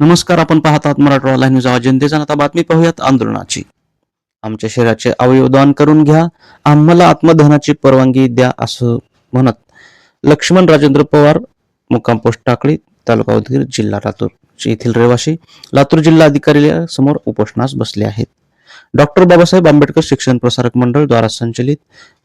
नमस्कार आपण पाहतात मराठवाडा न्यूज आवाज जनतेचा. आता बातमी पाहूयात आंदोलनाची. आमच्या शरीराचे अवयव दान करून घ्या आम्हाला आत्मदहनाची परवानगी द्या असं म्हणत लक्ष्मण राजेंद्र पवार मुक्काम पोस्ट टाकळी तालुका उदगीर जिल्हा लातूर येथील रहिवासी लातूर जिल्हा अधिकारी समोर उपोषणास बसले आहेत. डॉक्टर बाबासाहेब आंबेडकर शिक्षण प्रसारक मंडळ द्वारा संचलित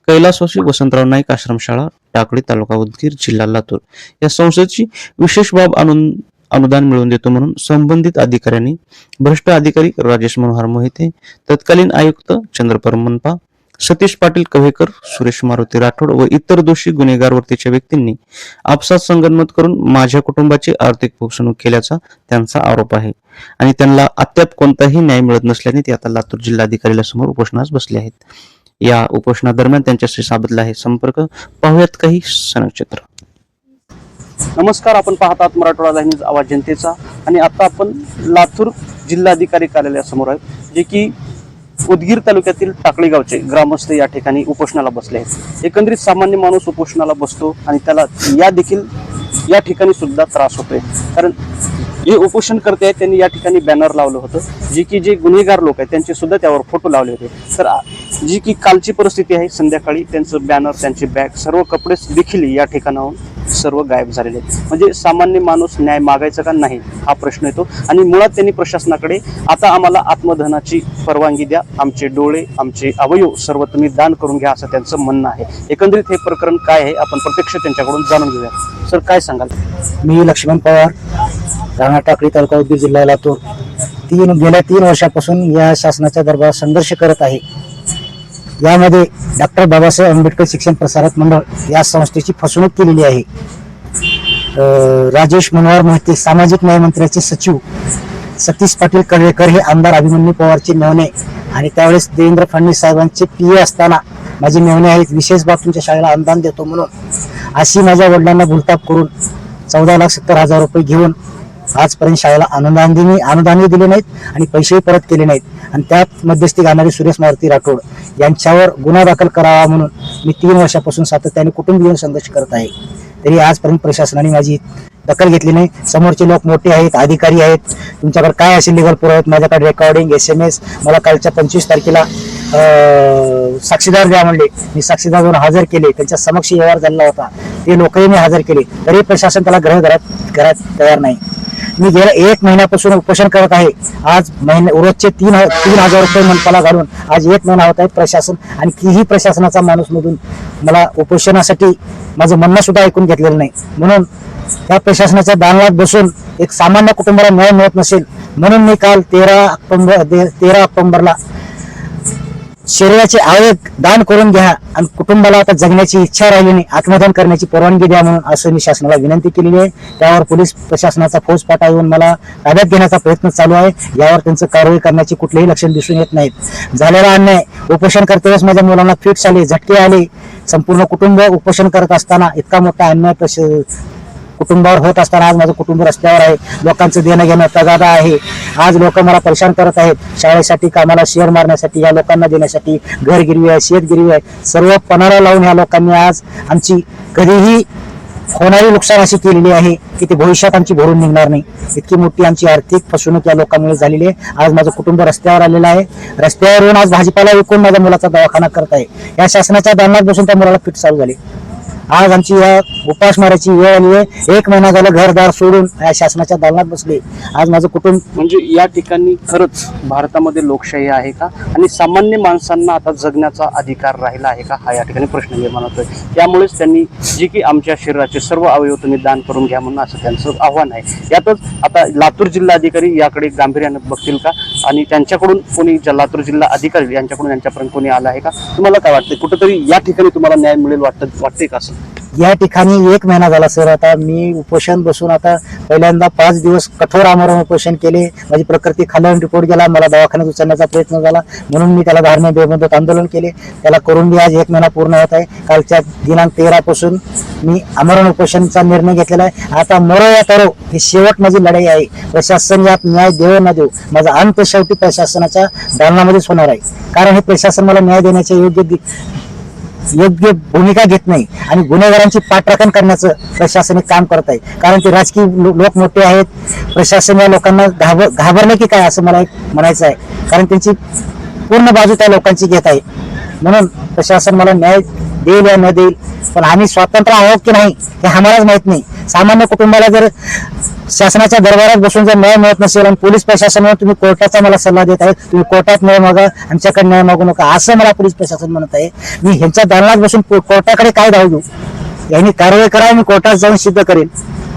कैलासवासी वसंतराव नाईक आश्रमशाळा टाकळी तालुका उदगीर जिल्हा लातूर. या संस्थेची विशेष बाब आणून अनुदान मिळवून देतो म्हणून संबंधित अधिकाऱ्यांनी भ्रष्ट अधिकारी राजेश मनोहर मोहिते तत्कालीन आयुक्त चंद्रपर मनपा सतीश पाटील कव्हेकर सुरेश मारुती राठोड व इतर दोषी गुन्हेगार वर्तीच्या व्यक्तींनी आपसात संगनमत करून माझ्या कुटुंबाची आर्थिक फसवणूक केल्याचा त्यांचा आरोप आहे आणि त्यांना अद्याप कोणताही न्याय मिळत नसल्याने ते आता लातूर जिल्हाधिकाऱ्याला समोर उपोषणास बसले आहेत. या उपोषणादरम्यान त्यांच्याशी साबदला आहे संपर्क. पाहुयात काही सनचित्र नमस्कार आपण पाहतात मराठवाडा न्यूज आवाज जनतेचा. आणि आता आपण लातूर जिल्हाधिकारी कार्यालयासमोर आहे जे की उदगीर तालुक्यातील टाकळी गावचे ग्रामस्थ या ठिकाणी उपोषणाला बसले आहेत. एकंदरीत सामान्य माणूस उपोषणाला बसतो आणि त्याला या देखील या ठिकाणी सुद्धा त्रास होतोय. कारण जे उपोषण करते आहेत त्यांनी या ठिकाणी बॅनर लावलं होतं जे की जे गुन्हेगार लोक आहेत त्यांचे सुद्धा त्यावर फोटो लावले होते. तर जी की कालची परिस्थिती आहे संध्याकाळी त्यांचं बॅनर त्यांचे बॅग सर्व कपडे देखील या ठिकाणाहून सर्व गायब झालेले आहेत. म्हणजे सामान्य माणूस न्याय मागायचा का नाही हा प्रश्न येतो. आणि मुळात त्यांनी प्रशासनाकडे आता आम्हाला आत्मदहनाची परवानगी द्या. आमचे डोळे आमचे अवयव सर्व तुम्ही दान करून घ्या असं त्यांचं म्हणणं आहे. एकंदरीत हे प्रकरण काय आहे आपण प्रत्यक्ष त्यांच्याकडून जाणून घेऊया सर काय सांगाल? मी लक्ष्मण पवार राणा टाकळी तालुका उद्योग जिल्हा लातूर तीन गेल्या तीन वर्षापासून या शासनाच्या दरबारात संघर्ष करत आहे. यामध्ये डॉक्टर बाबासाहेब आंबेडकर शिक्षण प्रसारक मंडळ या संस्थेची फसवणूक केलेली आहे. राजेश मनोहर मोहिते सामाजिक न्यायमंत्र्याचे सचिव सतीश पाटील कळेकर हे आमदार अभिमन्यू पवारचे मेहणे आणि त्यावेळेस देवेंद्र फडणवीस साहेबांचे पी ए असताना माझे मेहणे आहेत. विशेष बाब तुमच्या शाळेला अनुदान देतो म्हणून अशी माझ्या वडिलांना भुलताप करून चौदा लाख सत्तर हजार रुपये घेऊन आजपर्यंत शाळेला अनुदान दिले अनुदानही दिले नाहीत आणि पैसेही परत केले नाहीत. आणि त्यात मध्यस्थी घालणारे सुरेश मारुती राठोड यांच्यावर गुन्हा दाखल करावा म्हणून मी तीन वर्षापासून सातत्याने कुटुंबीय संघर्ष करत आहे. तरी आजपर्यंत प्रशासनाने माझी दखल घेतली नाही. समोरचे लोक मोठे आहेत अधिकारी आहेत. तुमच्याकडे काय असेल लिगल पुरावे? आहेत? माझ्याकडे रेकॉर्डिंग एस एम एस मला कालच्या पंचवीस तारखेला साक्षीदार द्या म्हणले. मी साक्षीदार हजर केले. त्यांच्या समक्ष व्यवहार झाला होता. ते लोकही मी हजर केले. तरी प्रशासन त्याला ग्रह घरात घरात तयार नाही. मी गेल्या एक महिन्यापासून उपोषण करत आहे. आज महिने रोजचे तीन तीन हजार रुपये मनपाला घालून आज एक महिना होत आहे प्रशासन आणि किही प्रशासनाचा माणूस मधून मला उपोषणासाठी माझं म्हणणं सुद्धा ऐकून घेतलेलं नाही. म्हणून त्या प्रशासनाच्या दानवात बसून एक सामान्य कुटुंबाला न्याय मिळत नसेल म्हणून मी काल तेरा ऑक्टोबर तेरा ऑक्टोबरला शरीराचे आवक दान करून घ्या आणि कुटुंबाला आता जगण्याची इच्छा राहिली नाही आत्मदान करण्याची परवानगी द्या म्हणून असं मी शासनाला विनंती केलेली आहे. त्यावर पोलीस प्रशासनाचा फौजफाटा येऊन मला ताब्यात घेण्याचा प्रयत्न चालू आहे. यावर त्यांचं कारवाई करण्याची कुठलेही लक्षण दिसून येत नाहीत. झालेला अन्याय उपोषण करतेवेळेस माझ्या मुलांना फिट्स आले झटके आले. संपूर्ण कुटुंब उपोषण करत असताना इतका मोठा अन्याय प्रश- कुटुंबावर होत असताना आज माझं कुटुंब रस्त्यावर आहे. लोकांचं देणं घेणं तगादा आहे. आज लोक मला परेशान करत आहेत. शाळेसाठी कामाला शेअर मारण्यासाठी या लोकांना देण्यासाठी घर गिरवी आहे शेत गिरवी आहे. सर्व पणाला लावून या लोकांनी आज आमची कधीही होणारी नुकसान अशी केलेली आहे की ते भविष्यात आमची भरून निघणार नाही. इतकी मोठी आमची आर्थिक फसवणूक या लोकांमुळे झालेली आहे. आज माझं कुटुंब रस्त्यावर आलेलं आहे. रस्त्यावर येऊन आज भाजीपाला विकून माझ्या मुलाचा दवाखाना करत आहे या शासनाच्या दानात बसून त्या मुलाला फिट चालू झाली. आज आमची या उपासमाराची वेळ आली आहे. एक महिना झालं घरदार सोडून या शासनाच्या दालनात बसले आज माझं कुटुंब म्हणजे या ठिकाणी खरंच भारतामध्ये लोकशाही आहे का? आणि सामान्य माणसांना आता जगण्याचा अधिकार राहिला आहे का? हा या ठिकाणी प्रश्न निर्माण होतोय. त्यामुळेच त्यांनी जे की आमच्या शरीराचे सर्व अवयव तुम्ही दान करून घ्या म्हणून असं त्यांचं आव्हान आहे. यातच आता लातूर जिल्हा अधिकारी याकडे गांभीर्याने बघतील का? आणि त्यांच्याकडून कोणी ज- लातूर जिल्हा अधिकारी यांच्याकडून यांच्यापर्यंत कोणी आला आहे का? तुम्हाला काय वाटतं कुठंतरी या ठिकाणी तुम्हाला न्याय मिळेल वाटत वाटते का असं? या ठिकाणी एक महिना झाला सर. आता मी उपोषण बसून आता पहिल्यांदा पाच दिवस कठोर आमरण उपोषण केले. माझी प्रकृती खाल्यावर रिपोर्ट गेला मला दवाखान्यात उचलण्याचा प्रयत्न झाला. म्हणून मी त्याला धार्मिक बेमुदत आंदोलन केले. त्याला करून मी आज एक महिना पूर्ण होत आहे. कालच्या दिनांक तेरा पासून मी आमरण उपोषणचा निर्णय घेतलेला आहे. आता मरो या तरो ही शेवट माझी लढाई आहे. प्रशासन यात न्याय देव न देऊ माझा अंत शेवटी प्रशासनाच्या दालनामध्येच होणार आहे. कारण हे प्रशासन मला न्याय देण्याच्या योग्य दि- योग्य भूमिका घेत नाही आणि गुन्हेगारांची पाठराखण करण्याचं प्रशासनिक काम करत आहे. कारण ते राजकीय लोक मोठे आहेत. प्रशासन या लोकांना घाबर घाबरलं की काय असं मला एक म्हणायचं आहे. कारण त्यांची पूर्ण बाजू त्या लोकांची घेत आहे. म्हणून प्रशासन मला न्याय देईल या न देईल पण आम्ही स्वातंत्र्य आहोत की नाही हे आम्हालाच माहीत नाही. सामान्य कुटुंबाला जर शासनाच्या दरबारात बसून जर न्याय मिळत नसेल आणि पोलीस प्रशासनावर तुम्ही कोर्टाचा मला सल्ला देत आहे तुम्ही कोर्टात न्याय मागा आमच्याकडे न्याय मागू नका असं मला पोलीस प्रशासन म्हणत आहे. मी ह्यांच्या दालनात बसून कोर्टाकडे काय धाव घेऊ? यांनी कारवाई करा मी कोर्टात जाऊन सिद्ध करेल.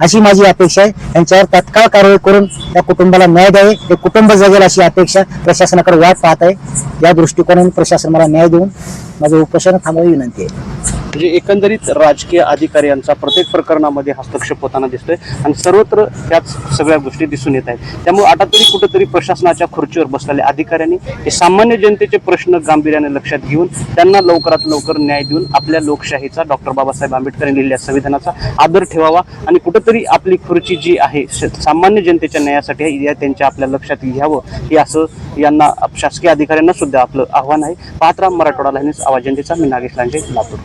अशी माझी अपेक्षा आहे. यांच्यावर तत्काळ कारवाई करून त्या कुटुंबाला न्याय द्यावे. ते कुटुंब जगेल अशी अपेक्षा प्रशासनाकडे वाट पाहत आहे. या दृष्टिकोनाने प्रशासन मला न्याय देऊन माझं उपोषण थांबवावी विनंती आहे. म्हणजे एकंदरीत राजकीय अधिकारी यांचा प्रत्येक प्रकरणामध्ये हस्तक्षेप होताना दिसतोय आणि सर्वत्र त्याच सगळ्या गोष्टी दिसून येत आहेत. त्यामुळे आता तरी कुठेतरी प्रशासनाच्या खुर्चीवर बसलेल्या अधिकाऱ्यांनी हे सामान्य जनतेचे प्रश्न गांभीर्याने लक्षात घेऊन त्यांना लवकरात लवकर न्याय देऊन आपल्या लोकशाहीचा डॉक्टर बाबासाहेब आंबेडकर यांनी लिहिलेल्या संविधानाचा आदर ठेवावा आणि तरी आपली खुर्ची जी आहे श- सामान्य जनतेच्या न्यायासाठी आहे, या त्यांच्या आपल्या लक्षात घ्यावं. हे असं यांना शासकीय अधिकाऱ्यांना सुद्धा आपलं आव्हान आहे. पात्रा मराठवाडा लाईनीस आवाज जनतेचा मी नागेश लांडे लातूर.